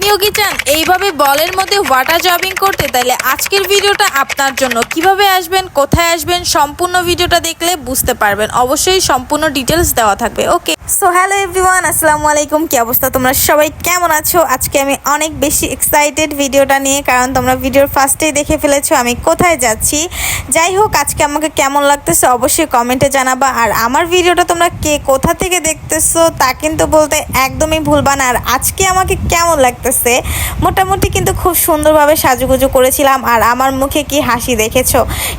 আপনিও কি চান এইভাবে বলের মধ্যে ওয়াটার জবিং করতে? তাহলে আজকের ভিডিওটা আপনার জন্য। কীভাবে আসবেন, কোথায় আসবেন, সম্পূর্ণ ভিডিওটা দেখলে বুঝতে পারবেন। অবশ্যই সম্পূর্ণ ডিটেলস দেওয়া থাকবে। ওকে সো হ্যালো এভরিওয়ান আসসালামু আলাইকুম। কি অবস্থা? তোমরা সবাই কেমন আছো? আজকে আমি অনেক বেশি এক্সাইটেড ভিডিওটা নিয়ে, কারণ তোমরা ভিডিওর ফার্স্টেই দেখে ফেলেছো আমি কোথায় যাচ্ছি। যাই হোক, আজকে আমাকে কেমন লাগতেছে অবশ্যই কমেন্টে জানাবা। আর আমার ভিডিওটা তোমরা কে কোথা থেকে দেখতেছো তা কিন্তু বলতে একদমই ভুলবা না। আর আজকে আমাকে কেমন লাগতেছে মোটামুটি কিন্তু খুব সুন্দরভাবে সাজুগুজু করেছিলাম আর আমার মুখে কি হাসি দেখেছ?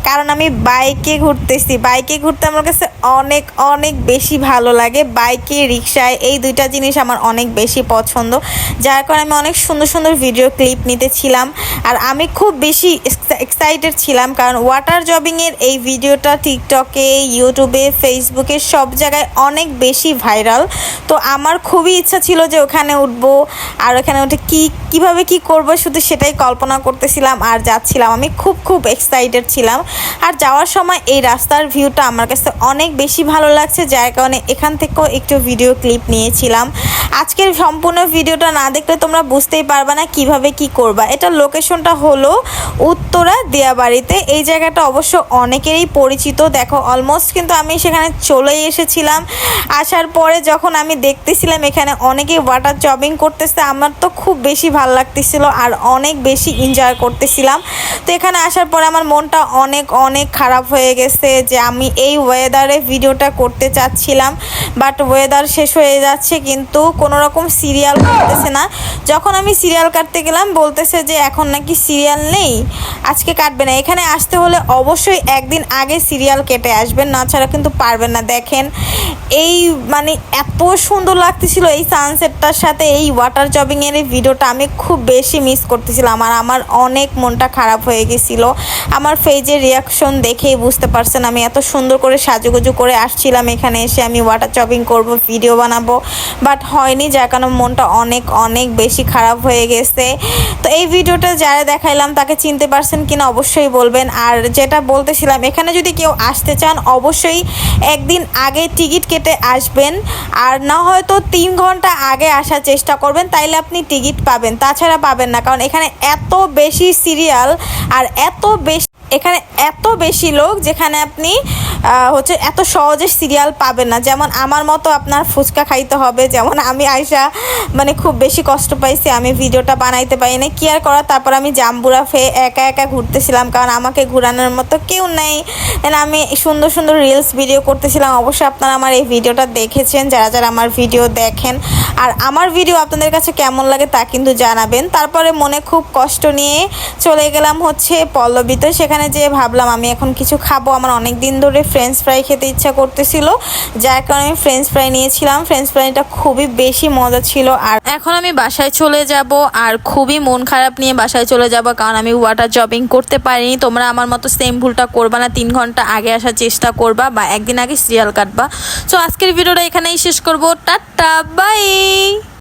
কারণ আমি বাইকে ঘুরতেছি। বাইকে ঘুরতে আমার কাছে অনেক অনেক বেশি ভালো লাগে। বাইকে রিক্সায় এই দুইটা জিনিস আমার অনেক বেশি পছন্দ। যার কারণে আমি অনেক সুন্দর সুন্দর ভিডিও ক্লিপ নিতেছিলাম। আর আমি খুব বেশি এক্সাইটেড ছিলাম কারণ ওয়াটার জবিংয়ের এই ভিডিওটা টিকটকে, ইউটিউবে, ফেসবুকে সব জায়গায় অনেক বেশি ভাইরাল। তো আমার খুবই ইচ্ছা ছিল যে ওখানে উঠবো আর ওখানে উঠে কি, কীভাবে কি করব শুধু সেটাই কল্পনা করতেছিলাম আর যাচ্ছিলাম। আমি খুব খুব এক্সাইটেড ছিলাম। আর যাওয়ার সময় এই রাস্তার ভিউটা আমার কাছে অনেক বেশি ভালো লাগছে, যার কারণে এখান থেকেও একটু ভিডিও ক্লিপ নিয়েছিলাম। আজকের সম্পূর্ণ ভিডিওটা না দেখলে তোমরা বুঝতেই পারবা না কীভাবে কি করবা। এটা লোকেশনটা হলো উত্তরা দিয়াবাড়িতে। এই জায়গাটা অবশ্য অনেকেরই পরিচিত, দেখো অলমোস্ট কিন্তু আমি সেখানে চলেই এসেছিলাম। আসার পরে যখন আমি দেখতেছিলাম এখানে অনেকেই ওয়াটার জবিং করতেছে, আমার তো খুব বেশি ভালো লাগতেছিল আর অনেক বেশি এনজয় করতেছিলাম। তো এখানে আসার পরে আমার মনটা অনেক অনেক খারাপ হয়ে গেছে যে আমি এই ওয়েদারে ভিডিওটা করতে চাচ্ছিলাম বাট ওয়েদার শেষ হয়ে যাচ্ছে কিন্তু কোনো রকম সিরিয়াল কাটতেছে না। যখন আমি সিরিয়াল কাটতে গেলাম, বলতেছে যে এখন নাকি সিরিয়াল নেই। আজকে কাটবে না। এখানে আসতে হলে অবশ্যই একদিন আগে সিরিয়াল কেটে আসবেন, না ছাড়া কিন্তু পারবেন না। দেখেন, এই মানে এত সুন্দর লাগতেছিল এই সানসেটটার সাথে, এই ওয়াটার জবিংয়ের এই ভিডিওটা আমি খুব বেশি মিস করতেছিলাম আর আমার অনেক মনটা খারাপ হয়ে গেছিল। আমার ফেজের রিয়াকশন দেখেই বুঝতে পারছেন আমি এত সুন্দর করে সাজুগুজু করে আসছিলাম এখানে এসে আমি ওয়াটার জবিং করব ভিডিও বানাবো। বাট হয়নি, যার কারণে মনটা অনেক অনেক বেশি খারাপ হয়ে গেছে। তো এই ভিডিওটা যারা দেখাইলাম, তাকে চিনতে পারছেন কিনা অবশ্যই বলবেন। আর যেটা বলতেছিলাম, এখানে যদি কেউ আসতে চান, অবশ্যই একদিন আগে টিকিট কেটে আসবেন। আর না হয়তো তিন ঘণ্টা আগে আসার চেষ্টা করবেন, তাইলে আপনি টিকিট পাবেন। তাছাড়া পাবেন না, কারণ এখানে এত বেশি সিরিয়াল আর এত বেশি, এখানে এত বেশি লোক যেখানে আপনি হচ্ছে এত সহজে সিরিয়াল পাবেন না। যেমন আমার মতো আপনার ফুচকা খাইতে হবে, যেমন আমি আয়সা মানে খুব বেশি কষ্ট পাইছি, আমি ভিডিওটা বানাইতে পারি না কি আর করা তারপর আমি জাম্বুরা ফে একা একা ঘুরতেছিলাম, কারণ আমাকে ঘোরানোর মতো কেউ নেই। আমি সুন্দর সুন্দর রিলস ভিডিও করতেছিলাম। অবশ্যই আপনারা আমার এই ভিডিওটা দেখেছেন, যারা যারা আমার ভিডিও দেখেন। আর আমার ভিডিও আপনাদের কাছে কেমন লাগে তা কিন্তু জানাবেন। তারপরে মনে খুব কষ্ট নিয়ে চলে গেলাম হচ্ছে পল্লবীতে সেখানে যেয়ে ভাবলাম, আমি এখন কিছু খাব। আমার অনেক দিন ধরে ফ্রেঞ্চ ফ্রাই খেতে ইচ্ছা করতেছিল। যার কারণে আমি ফ্রেঞ্চ ফ্রাই নিয়েছিলাম। ফ্রেঞ্চ ফ্রাইটা খুবই বেশি মজা ছিল আর এখন আমি বাসায় চলে যাব আর খুবই মন খারাপ নিয়ে বাসায় চলে যাব কারণ আমি ওয়াটার জবিং করতে পারিনি। তোমরা আমার মতো সেম ভুলটা করবা না। তিন ঘণ্টা আগে আসার চেষ্টা করবা বা একদিন আগে সিরিয়াল কাটবা। সো আজকের ভিডিওটা এখানেই শেষ করব। Tata bye